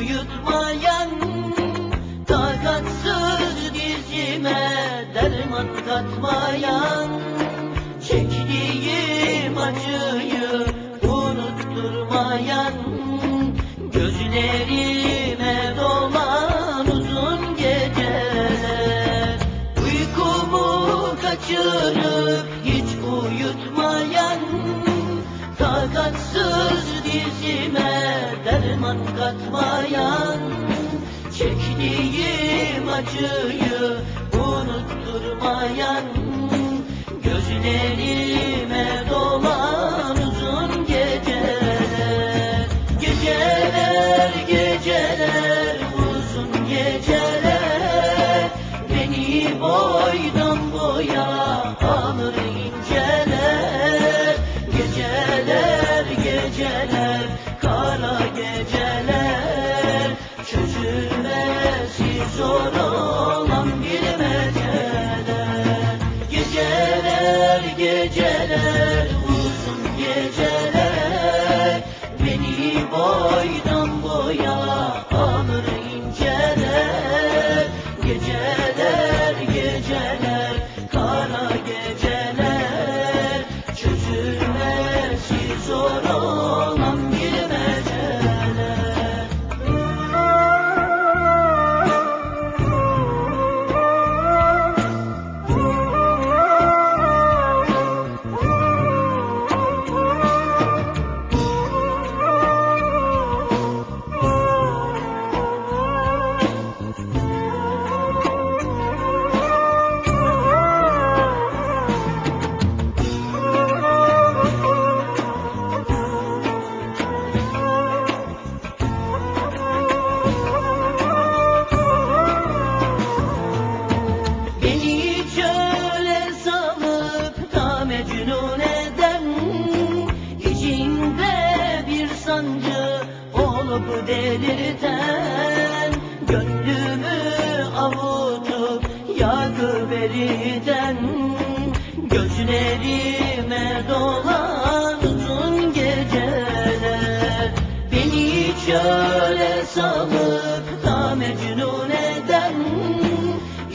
uyutmayan Takatsız dizime derman katmayan Çektiğim acıyı unutturmayan Gözlerim Takatsız dizime derman katmayan Çektiğim acıyı unutturmayan Gözlerime Geceler olup delirten Gönlümü avutup yakıp eriten Gözlerime dolan uzun geceler. Beni çöle salıp da mecnun eden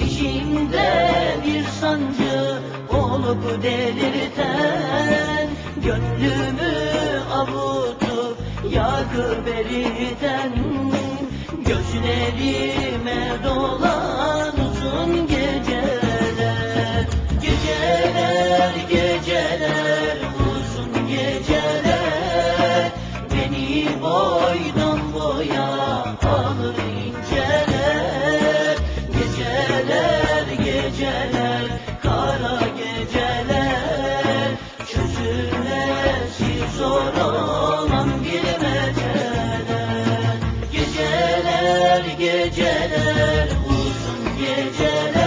İçimde bir sancı olup delirten. Gönlümü eriten Gözlerime dolan uzun geceler. Geceler geceler uzun geceler. Beni boydan boya alır Geceler uzun geceler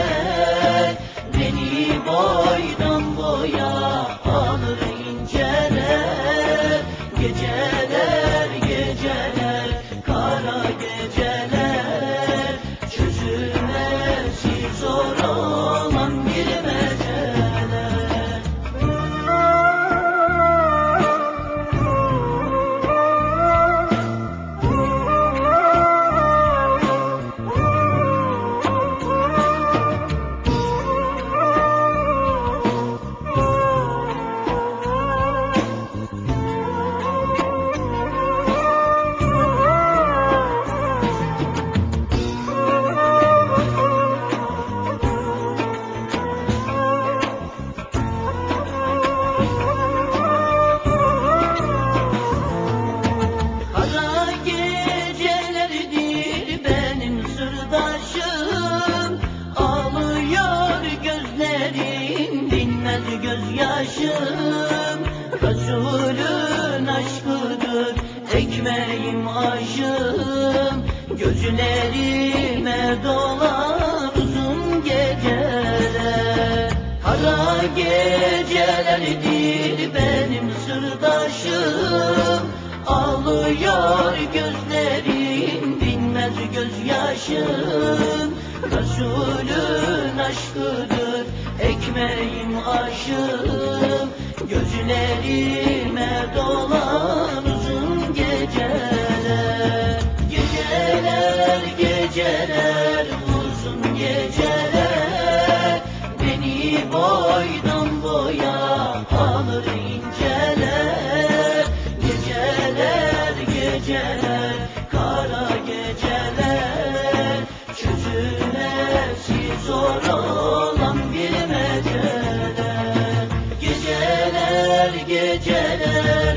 Gözlerime dolan uzun geceler. Kara gecelerdir benim sırdaşım. Ağlıyor gözlerim dinmez gözyaşım. Resulün aşkıdır ekmeğim aşım Gözlerime dolan geceler